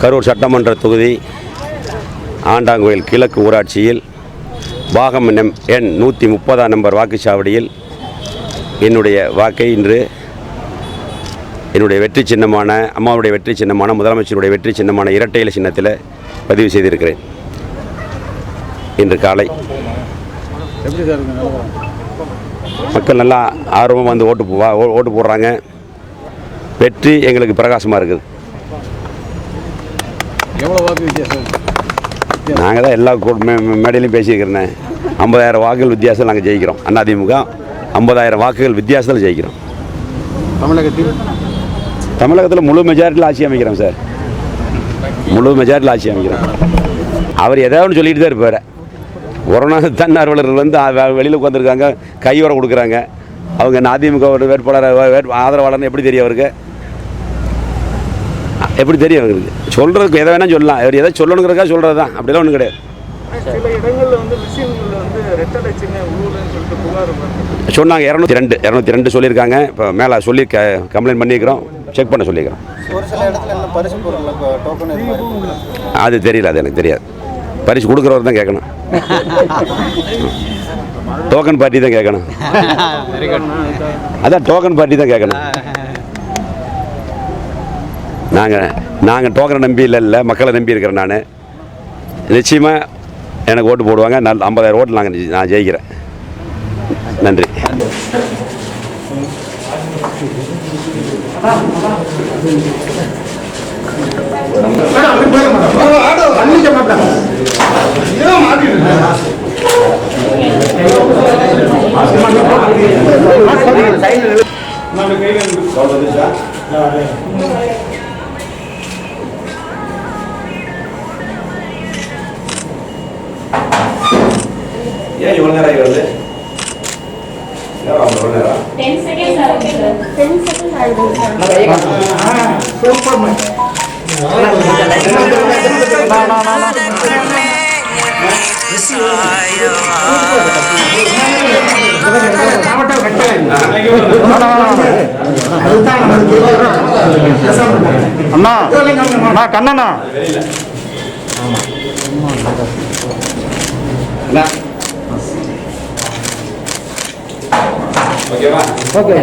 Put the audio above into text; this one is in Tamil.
கரூர் சட்டமன்ற தொகுதி ஆண்டாங்கோயில் கிழக்கு ஊராட்சியில் பாகம் எம் எண் நூற்றி முப்பதாம் நம்பர் வாக்குச்சாவடியில் என்னுடைய வாக்கை இன்று என்னுடைய வெற்றி சின்னமான அம்மாவுடைய வெற்றி சின்னமான முதலமைச்சருடைய வெற்றி சின்னமான இரட்டையில சின்னத்தில் பதிவு செய்திருக்கிறேன். இன்று காலை. மக்கள் நல்லா ஆர்வமாக வந்து ஓட்டு ஓ- ஓட்டு போடுறாங்க. வெற்றி எங்களுக்கு பிரகாசமாக இருக்குது. எவ்வளோ வாக்கு வித்தியாசம்? நாங்கள் தான் எல்லா மேடையிலையும் பேசியிருக்கிறேன் ஐம்பதாயிரம் வாக்குகள் வித்தியாசத்தில் நாங்கள் ஜெயிக்கிறோம். அதிமுக ஐம்பதாயிரம் வாக்குகள் வித்தியாசத்தில் ஜெயிக்கிறோம். தமிழகத்தில்? தமிழகத்தில் முழு மெஜாரிட்டியில் ஆட்சி அமைக்கிறோம் சார். முழு மெஜாரிட்டியில் ஆட்சி அமைக்கிறோம். அவர் ஏதாவது சொல்லிட்டு தான் இருப்பார். கொரோனா தன்னார்வலர்கள் வந்து வெளியில் உட்காந்துருக்காங்க கையோட கொடுக்குறாங்க. அவங்க அதிமுக ஒரு வேட்பாளர் வேட்பு ஆதரவாளர்னு எப்படி தெரியும் அவருக்கு? எப்படி தெரியும் அவருக்கு சொல்கிறதுக்கு எதை வேணால் சொல்லலாம். அவர் எதை சொல்லணுங்கிறதுக்காக சொல்கிறது தான் அப்படிலாம் ஒன்றும் கிடையாது. சில இடங்கள்ல வந்து மிஷின்கள் வந்து ரெட்டலை சின்ன உழுவுலன்னு சொல்லிட்டு புகார் வருது சொன்னாங்க இரநூத்தி ரெண்டு இரநூத்தி ரெண்டு சொல்லியிருக்காங்க. இப்போ மேலே சொல்லி க கம்ப்ளைண்ட் பண்ணியிருக்கிறோம். செக் பண்ண சொல்லியிருக்கிறோம். ஒரு சில இடத்துல என்ன பரிசு பொருள் டோக்கன் இது மாதிரி கொடுக்குறாங்க. அது தெரியல அது எனக்கு தெரியாது. பரிசு கொடுக்குறவர் தான் கேட்கணும். டோக்கன் பார்ட்டி தான் கேட்கணும். அதான் டோக்கன் பார்ட்டி தான் கேட்கணும். நாங்கள் நாங்கள் டோக்கனை நம்பி இல்லை இல்லை மக்களை நம்பி இருக்கிறேன் நான் நிச்சயமாக எனக்கு ஓட்டு போடுவாங்க நல் ஐம்பதாயிரம் ஓட்டு நாங்கள் நான் ஜெயிக்கிறேன் நன்றி ஏன் இவ்வளோ நேரம் சார் அண்ணா அண்ணா கண்ணண்ணா. ஓகேவா ஓகே